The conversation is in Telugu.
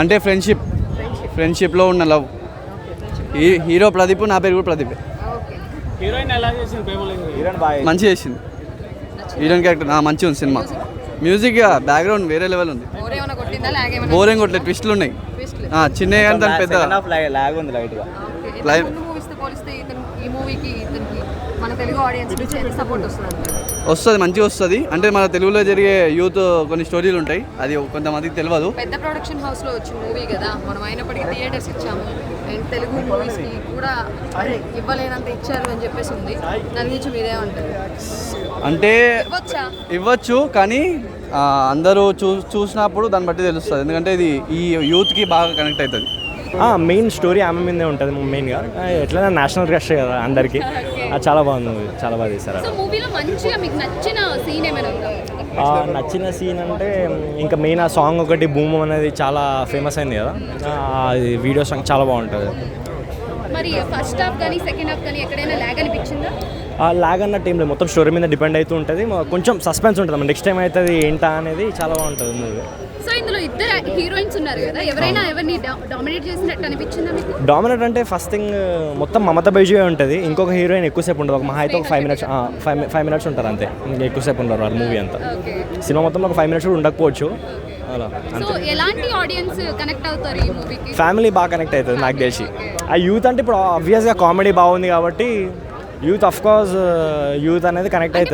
అంటే ఫ్రెండ్షిప్. ఫ్రెండ్షిప్లో ఉన్న లవ్. ఈ హీరో ప్రదీప్ నా పేరు కూడా ప్రదీప్. ఓకే హీరోయిన్ ఎలా చేసింది హీరోయిన్ క్యారెక్టర్ మంచిగా ఉంది సినిమా. మ్యూజిక్ బ్యాక్గ్రౌండ్ వేరే లెవెల్ ఉంది. బోర్ ఏమైనా కొట్టిందా? లాగ్ ఏమైనా బోరింగ్ కొట్టలేదు ట్విస్టులు ఉన్నాయి. చిన్నవి కానీ దాని పెద్ద మన తెలుగు ఆడియన్స్ సపోర్ట్ వస్తుంది? వస్తుంది మంచిగా వస్తుంది. అంటే మన తెలుగులో జరిగే యూత్ కొన్ని స్టోరీలు ఉంటాయి. అది కొంతమందికి తెలియదు. పెద్ద ప్రొడక్షన్ హౌస్లో వచ్చిన మూవీ కదా మనం అయినప్పటికీ థియేటర్స్ ఇచ్చాము. అండ్ తెలుగు మూవీస్కి కూడా అరే, ఇవ్వలేనంత ఇచ్చారు అని చెప్పేసి ఉంది. దాని గురించి మీరే ఉంటారు అంటే ఇవ్వచ్చా? కానీ అందరూ చూ చూసినప్పుడు దాన్ని బట్టి తెలుస్తుంది. ఎందుకంటే ఇది ఈ యూత్కి బాగా కనెక్ట్ అవుతుంది. మెయిన్ స్టోరీ ఆమె మీదే ఉంటుంది మెయిన్గా ఎట్లైనా నేషనల్ క్రష్ కదా అందరికీ. అది చాలా బాగుంది. చాలా బాగా మీకు నచ్చిన సీన్ అంటే ఇంకా మెయిన్ ఆ సాంగ్ ఒకటి భూమ్ అనేది చాలా ఫేమస్ అయింది కదా. అది వీడియో సాంగ్ చాలా బాగుంటుంది. మరి ఫస్ట్ హాఫ్ కానీ సెకండ్ హాఫ్ కానీ ఎక్కడైనా ల్యాగ్ అనిపించిందా? లాగ్ అన్న టైంలో మొత్తం స్టోరీ మీద డిపెండ్ అవుతూ ఉంటుంది. కొంచెం సస్పెన్స్ ఉంటుంది నెక్స్ట్ టైం అవుతుంది ఏంటా అనేది చాలా బాగుంటుంది మూవీ సో ఇందులో ఇద్దరు హీరోయిన్స్ ఉన్నారు కదా. ఎవరైనా ఎవరిని డామినేట్ చేసినట్టు అనిపించిందా మీకు? డామినేట్ అంటే ఫస్ట్ థింగ్ మొత్తం మమత బైజువే ఉంటుంది. ఇంకొక హీరోయిన్ ఎక్కువసేపు ఉండదు. ఒక మహా అయితే ఒక five minutes five five minutes ఉంటారు అంతే. ఎక్కువసేపు ఉండరు వాళ్ళ మూవీ అంతా. సినిమా మొత్తంలో ఒక ఫైవ్ మినిట్స్ కూడా ఉండకపోవచ్చు. అలా. సో ఎలాంటి ఆడియన్స్ కనెక్ట్ అవుతారు ఈ మూవీకి? ఫ్యామిలీ బాగా కనెక్ట్ అవుతుంది నాకు తెలిసి. ఆ యూత్ అంటే ఇప్పుడు ఆబ్వియస్గా కామెడీ బాగుంది కాబట్టి యూత్ అఫ్ కోర్స్ యూత్ అనేది కనెక్ట్ అంటే